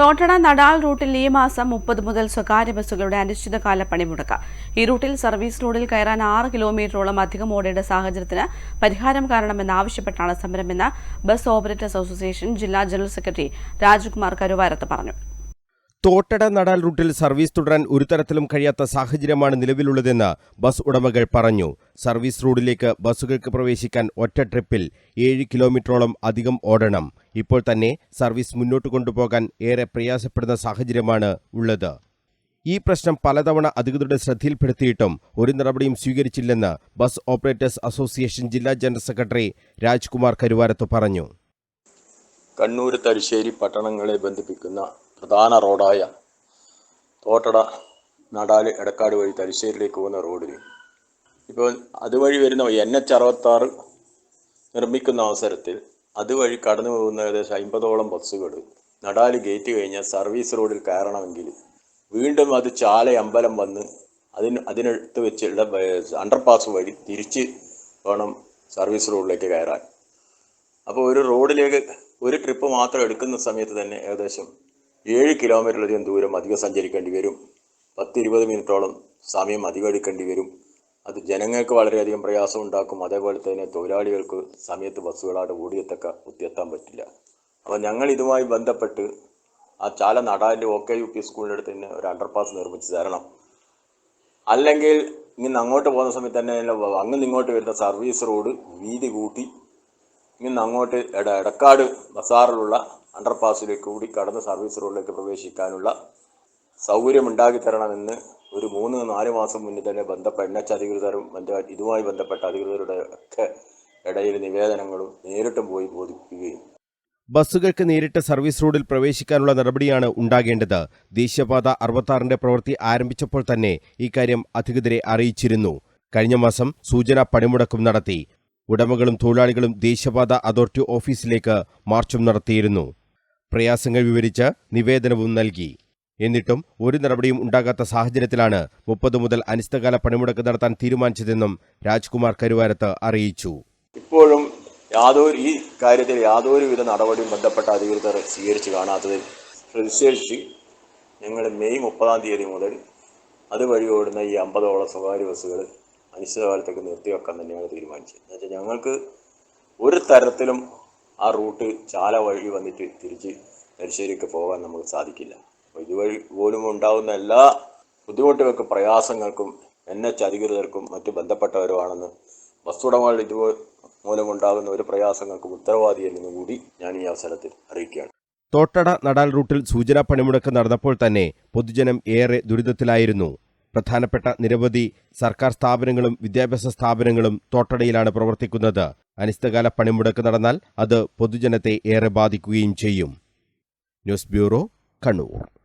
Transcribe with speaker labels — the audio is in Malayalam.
Speaker 1: തോട്ടട നടാൽ റൂട്ടിൽ ഈ മാസം മുപ്പത് മുതൽ സ്വകാര്യ ബസ്സുകളുടെ അനിശ്ചിതകാല പണിമുടക്ക്. ഈ റൂട്ടിൽ സർവീസ് റോഡിൽ കയറാൻ ആറ് കിലോമീറ്ററോളം അധികം ഓടേണ്ട സാഹചര്യത്തിന് പരിഹാരം കാണണമെന്നാവശ്യപ്പെട്ടാണ് സമരമെന്ന് ബസ് ഓപ്പറേറ്റേഴ്സ് അസോസിയേഷൻ ജില്ലാ ജനറൽ സെക്രട്ടറി രാജ്കുമാർ കരുവാരത്ത് പറഞ്ഞു.
Speaker 2: തോട്ടട നടാൽ റൂട്ടിൽ സർവീസ് തുടരാൻ ഒരു തരത്തിലും കഴിയാത്ത സാഹചര്യമാണ് നിലവിലുള്ളതെന്ന് ബസ് ഉടമകൾ പറഞ്ഞു. സർവീസ് റോഡിലേക്ക് ബസ്സുകൾക്ക് പ്രവേശിക്കാൻ ഒറ്റ ട്രിപ്പിൽ ഏഴ് കിലോമീറ്ററോളം അധികം ഓടണം. ഇപ്പോൾ തന്നെ സർവീസ് മുന്നോട്ട് കൊണ്ടുപോകാൻ ഏറെ പ്രയാസപ്പെടുന്ന സാഹചര്യമാണ് ഉള്ളത്. ഈ പ്രശ്നം പലതവണ അധികൃതരുടെ ശ്രദ്ധയിൽപ്പെടുത്തിയിട്ടും ഒരു നടപടിയും സ്വീകരിച്ചില്ലെന്ന് ബസ് ഓപ്പറേറ്റേഴ്സ് അസോസിയേഷൻ ജില്ലാ ജനറൽ സെക്രട്ടറി രാജ്കുമാർ കരുവാരത്ത് പറഞ്ഞു.
Speaker 3: കണ്ണൂർ തലശ്ശേരി പട്ടണങ്ങളെ ബന്ധിപ്പിക്കുന്ന പ്രധാന റോഡായ തോട്ടട നടാൽ എടക്കാട് വഴി തലശ്ശേരിയിലേക്ക് പോകുന്ന റോഡിന്. ഇപ്പോൾ അതുവഴി വരുന്ന എൻ എച്ച് അറുപത്താറ് നിർമ്മിക്കുന്ന അവസരത്തിൽ അതുവഴി കടന്നു പോകുന്ന ഏകദേശം അമ്പതോളം ബസ്സുകൾ. നടാൽ ഗേറ്റ് കഴിഞ്ഞാൽ സർവീസ് റോഡിൽ കയറണമെങ്കിൽ വീണ്ടും അത് ചാല അമ്പലം വന്ന് അതിന് അതിനടുത്ത് വെച്ചുള്ള അണ്ടർപാസ് വഴി തിരിച്ച് വേണം സർവീസ് റോഡിലേക്ക് കയറാൻ. അപ്പോൾ ഒരു റോഡിലേക്ക് ഒരു ട്രിപ്പ് മാത്രം എടുക്കുന്ന സമയത്ത് തന്നെ ഏകദേശം ഏഴ് കിലോമീറ്ററിലധികം ദൂരം അധികം സഞ്ചരിക്കേണ്ടി വരും. പത്ത് ഇരുപത് മിനിറ്റോളം സമയം അധികം എടുക്കേണ്ടി വരും. അത് ജനങ്ങൾക്ക് വളരെയധികം പ്രയാസം ഉണ്ടാക്കും അതേപോലെ തന്നെ തൊഴിലാളികൾക്ക് സമയത്ത് ബസ്സുകളായിട്ട് ഓടിയെത്തക്ക ഒത്തിയെത്താൻ പറ്റില്ല. അപ്പോൾ ഞങ്ങൾ ഇതുമായി ബന്ധപ്പെട്ട് ആ ചാല നടാലിന്റെ ഒ കെ യു പി സ്കൂളിന്റെ അടുത്ത് തന്നെ ഒരു അണ്ടർപാസ് നിർമ്മിച്ച് തരണം. അല്ലെങ്കിൽ ഇങ്ങനെ അങ്ങോട്ട് പോകുന്ന സമയത്ത് തന്നെ അങ്ങ് ഇങ്ങോട്ട് വരുന്ന സർവീസ് റോഡ് വീതി കൂട്ടി ഇങ്ങനെ അങ്ങോട്ട് എട എടക്കാട് ബസാറിലുള്ള അണ്ടർപാസിലേക്ക് കൂടി കടന്ന് സർവീസ് റോഡിലേക്ക് പ്രവേശിക്കാനുള്ള സൗകര്യം ഉണ്ടാക്കി തരണമെന്ന് ഒരു മൂന്ന് നാല് മാസം മുന്നേ തന്നെ ബന്ധപ്പെട്ട എൻ എച്ച് അധികൃതരും ഇതുമായി ബന്ധപ്പെട്ട അധികൃതരുടെ ഒക്കെ ഇടയിൽ നിവേദനങ്ങളും നേരിട്ടും പോയി ബോധിപ്പിക്കുകയും.
Speaker 2: ബസ്സുകൾക്ക് നേരിട്ട് സർവീസ് റോഡിൽ പ്രവേശിക്കാനുള്ള നടപടിയാണ് ഉണ്ടാകേണ്ടത്. ദേശീയപാത അറുപത്താറിന്റെ പ്രവൃത്തി ആരംഭിച്ചപ്പോൾ തന്നെ ഇക്കാര്യം അധികൃതരെ അറിയിച്ചിരുന്നു. കഴിഞ്ഞ മാസം സൂചനാ പണിമുടക്കും നടത്തി. ഉടമകളും തൊഴിലാളികളും ദേശീയപാത അതോറിറ്റി ഓഫീസിലേക്ക് മാർച്ചും നടത്തിയിരുന്നു. പ്രയാസങ്ങൾ വിവരിച്ച് നിവേദനവും നൽകി. എന്നിട്ടും ഒരു നടപടിയും ഉണ്ടാകാത്ത സാഹചര്യത്തിലാണ് മുപ്പത് മുതൽ അനിശ്ചിതകാല പണിമുടക്ക് നടത്താൻ തീരുമാനിച്ചതെന്നും രാജ്കുമാർ കരുവാരത്ത് അറിയിച്ചു.
Speaker 3: ഇപ്പോഴും യാതൊരു ഈ കാര്യത്തിൽ യാതൊരുവിധ നടപടിയും ബന്ധപ്പെട്ട അധികൃതർ സ്വീകരിച്ച് കാണാത്തതിൽ പ്രതിഷേധിച്ച് ഞങ്ങൾ മെയ് മുപ്പതാം തീയതി മുതൽ അതുവഴി ഓടുന്ന ഈ അമ്പതോളം സ്വകാര്യ ബസ്സുകൾ അനിശ്ചിതകാലത്തേക്ക് നിർത്തിവെക്കാൻ തന്നെയാണ് തീരുമാനിച്ചത്. എന്നുവെച്ചാൽ ഞങ്ങൾക്ക് ഒരു തരത്തിലും ആ റൂട്ട് ചാല വഴി വന്നിട്ട് തിരിച്ച് തലശ്ശേരിക്ക് പോകാൻ നമുക്ക് സാധിക്കില്ല. അപ്പോൾ ഇതുവഴി പോലും ഉണ്ടാകുന്ന എല്ലാ ബുദ്ധിമുട്ടുകൾക്കും പ്രയാസങ്ങൾക്കും എൻ എച്ച് അധികൃതർക്കും മറ്റു ബന്ധപ്പെട്ടവരുമാണെന്ന് ബസ് ഉടമകൾ ഇത് മൂലമുണ്ടാകുന്ന ഒരു പ്രയാസങ്ങൾക്കും ഉത്തരവാദിയെന്നും കൂടി ഞാൻ ഈ അവസരത്തിൽ അറിയിക്കുകയാണ്.
Speaker 2: തോട്ടട നടാൽ റൂട്ടിൽ സൂചനാ പണിമുടക്ക് നടന്നപ്പോൾ തന്നെ പൊതുജനം ഏറെ ദുരിതത്തിലായിരുന്നു. പ്രധാനപ്പെട്ട നിരവധി സർക്കാർ സ്ഥാപനങ്ങളും വിദ്യാഭ്യാസ സ്ഥാപനങ്ങളും തോട്ടടയിലാണ് പ്രവർത്തിക്കുന്നത്. അനിശ്ചിതകാല പണിമുടക്ക് നടന്നാൽ അത് പൊതുജനത്തെ ഏറെ ബാധിക്കുകയും ചെയ്യും. News bureau Kannur.